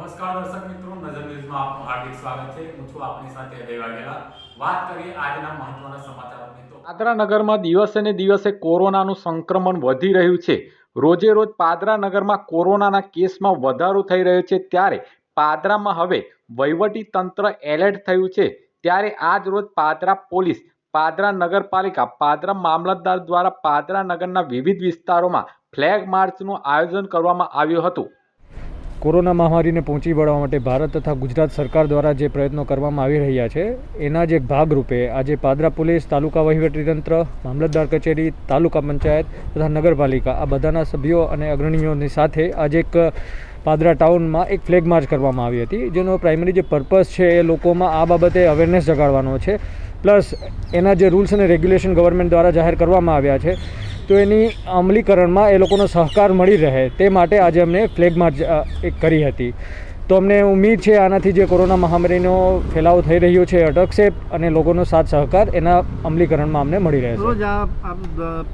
નમસ્કાર દર્શક મિત્રો, નજર ન્યૂઝમાં આપનું હાર્દિક સ્વાગત છે. હું છું આપની સાથે અજય વાઘેલા. વાત કરીએ આજના મહત્વના સમાચારોની તો પાદરા નગરમાં દિવસે ને દિવસે કોરોનાનું સંક્રમણ વધી રહ્યું છે. રોજે રોજ પાદરા નગરમાં કોરોનાના કેસમાં વધારો થઈ રહ્યો છે. ત્યારે પાદરામાં હવે વહીવટી તંત્ર એલર્ટ થયું છે. ત્યારે આજ રોજ પાદરા પોલીસ, પાદરા નગરપાલિકા, પાદરા મામલતદાર દ્વારા પાદરા નગરના વિવિધ વિસ્તારોમાં ફ્લેગ માર્ચનું આયોજન કરવામાં આવ્યું હતું. કોરોના મહામારીને પહોંચી વળવા માટે ભારત તથા ગુજરાત સરકાર દ્વારા જે પ્રયત્નો કરવામાં આવી રહ્યા છે, એના જ એક ભાગરૂપે આજે પાદરા પોલીસ, તાલુકા વહીવટીતંત્ર મામલતદાર કચેરી, તાલુકા પંચાયત તથા નગરપાલિકા આ બધાના સભ્યો અને અગ્રણીઓની સાથે આજે એક પાદરા ટાઉનમાં એક ફ્લેગ માર્ચ કરવામાં આવી હતી, જેનો પ્રાઇમરી જે પર્પઝ છે એ લોકોમાં આ બાબતે અવેરનેસ જગાડવાનો છે. પ્લસ એના જે રૂલ્સ અને રેગ્યુલેશન ગવર્મેન્ટ દ્વારા જાહેર કરવામાં આવ્યા છે તો એની અમલીકરણમાં એ લોકોનો સહકાર મળી રહે તે માટે આજે અમને ફ્લેગ માર્ચ એક કરી હતી. તો અમને ઉમ્મીદ છે આનાથી જે કોરોના મહામારીનો ફેલાવો થઈ રહ્યો છે અટકશે અને લોકોનો સાથ સહકાર એના અમલીકરણમાં અમને મળી રહેશે. રોજ આ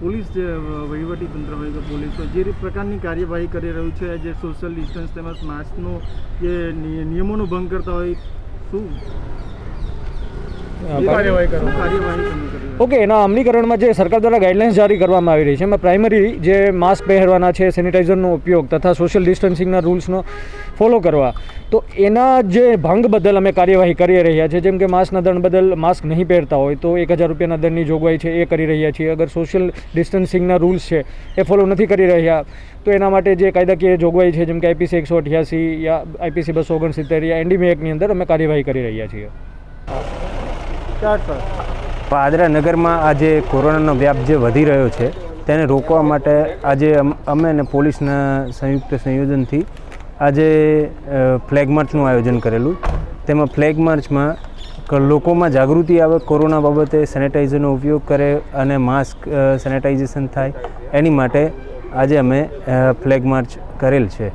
પોલીસ જે વહીવટી તંત્ર હોય કે પોલીસ જે પ્રકારની કાર્યવાહી કરી રહ્યું છે, જે સોશિયલ ડિસ્ટન્સ તેમજ માસ્કનો જે નિયમોનો ભંગ કરતા હોય, શું શું કાર્યવાહી તમે કરી રહ્યા છો? ઓકે એના અમલીકરણમાં જે સરકાર દ્વારા ગાઈડલાઇન્સ જારી કરવામાં આવી રહી છે એમાં પ્રાઇમરી જે માસ્ક પહેરવાના છે સેનિટાઇઝરનો ઉપયોગ તથા સોશિયલ ડિસ્ટન્સિંગના રૂલ્સનો ફોલો કરવા તો એના જે ભંગ બદલ અમે કાર્યવાહી કરી રહ્યા છીએ જેમ કે માસ્કના દંડ બદલ માસ્ક નહીં પહેરતા હોય તો એક હજાર રૂપિયાના દંડની જોગવાઈ છે એ કરી રહ્યા છીએ. અગર સોશિયલ ડિસ્ટન્સિંગના રૂલ્સ છે એ ફોલો નથી કરી રહ્યા તો એના માટે જે કાયદાકીય જોગવાઈ છે જેમ કે આઈપીસી એકસો અઠ્યાસી યા આઈપીસી બસો ઓગણસિત્તેર યા એનડીમી એકની અંદર અમે કાર્યવાહી કરી રહ્યા છીએ. પાદરા નગરમાં આજે કોરોનાનો વ્યાપ જે વધી રહ્યો છે, તેને રોકવા માટે આજે અમ- અને પોલીસના સંયુક્ત સંયોજનથી આજે ફ્લેગ માર્ચનું આયોજન કરેલું. તેમાં ફ્લેગ માર્ચમાં લોકોમાં જાગૃતિ આવે, કોરોના બાબતે સેનેટાઈઝરનો ઉપયોગ કરે અને માસ્ક સેનેટાઇઝેશન થાય. એની માટે આજે અમે ફ્લેગ માર્ચ કરેલ છે.